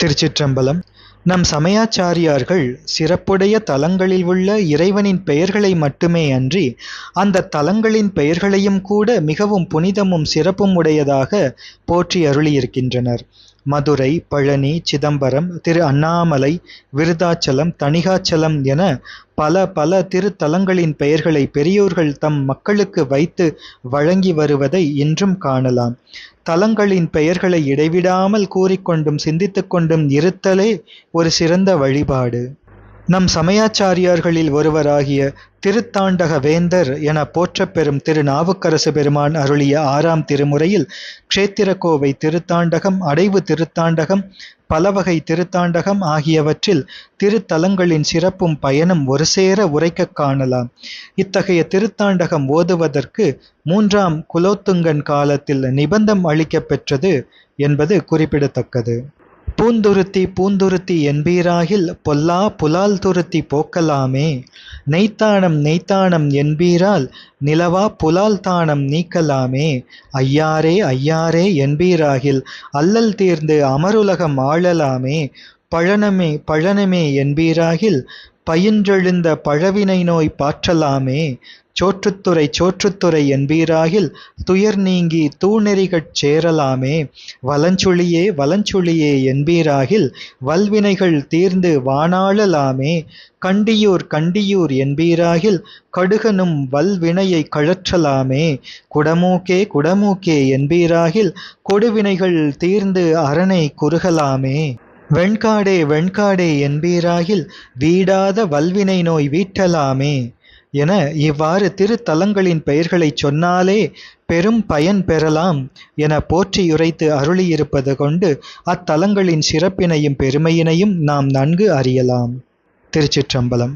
திருச்சிற்றம்பலம். நம் சமயாச்சாரியார்கள் சிறப்புடைய தலங்களில் உள்ள இறைவனின் பெயர்களை மட்டுமே அன்றி அந்த தலங்களின் பெயர்களையும் கூட மிகவும் புனிதமும் சிறப்பும் உடையதாக போற்றி அருளியிருக்கின்றனர். மதுரை பழனி சிதம்பரம் திரு அண்ணாமலை விருதாச்சலம் தணிகாச்சலம் என பல பல திருத்தலங்களின் பெயர்களை பெரியோர்கள் தம் மக்களுக்கு வைத்து வழங்கி வருவதை இன்றும் காணலாம். தலங்களின் பெயர்களை இடைவிடாமல் கூறிக்கொண்டும் சிந்தித்துக்கொண்டும் இருத்தலே ஒரு சிறந்த வழிபாடு. நம் சமயாச்சாரியார்களில் ஒருவராகிய திருத்தாண்டக வேந்தர் என போற்றப்பெறும் திரு நாவுக்கரசு பெருமான் அருளிய ஆறாம் திருமுறையில் க்ஷேத்திரக்கோவை திருத்தாண்டகம் அடைவு திருத்தாண்டகம் பலவகை திருத்தாண்டகம் ஆகியவற்றில் திருத்தலங்களின் சிறப்பும் பயனும் ஒரு சேர உரைக்கக் காணலாம். இத்தகைய திருத்தாண்டகம் ஓதுவதற்கு மூன்றாம் குலோத்துங்கன் காலத்தில் நிபந்தம் அளிக்கப்பெற்றது என்பது குறிப்பிடத்தக்கது. பூந்துருத்தி பூந்துருத்தி என்பீராகில் பொல்லா புலால் துருத்தி போக்கலாமே. நெய்த்தானம் நெய்த்தானம் என்பீரால் நிலவா புலால் தானம் நீக்கலாமே. ஐயாரே ஐயாரே என்பீராகில் அல்லல் தீர்ந்து அமருலகம் ஆளலாமே பழனமே பழனமே என்பீராகில் பயின்றெழுந்த பழவினை நோய் பாற்றலாமே. சோற்றுத்துறை சோற்றுத்துறை என்பீராகில் துயர் நீங்கி தூணெறிகட் சேரலாமே. வலஞ்சுழியே வலஞ்சுழியே என்பீராகில் வல்வினைகள் தீர்ந்து வாணாளலாமே கண்டியூர் கண்டியூர் என்பீராகில் கடுகனும் வல்வினையை கழற்றலாமே. குடமூக்கே குடமூக்கே என்பீராகில் கொடுவினைகள் தீர்ந்து அரணை குறுகலாமே. வெண்காடே வெண்காடே என்பீராகில் வீடாத வல்வினை நோய் வீட்டலாமே. என இவ்வாறு திருத்தலங்களின் பெயர்களைச் சொன்னாலே பெரும் பயன் பெறலாம் என போற்றியுரைத்து அருளியிருப்பது கொண்டு அத்தலங்களின் சிறப்பினையும் பெருமையினையும் நாம் நன்கு அறியலாம். திருச்சிற்றம்பலம்.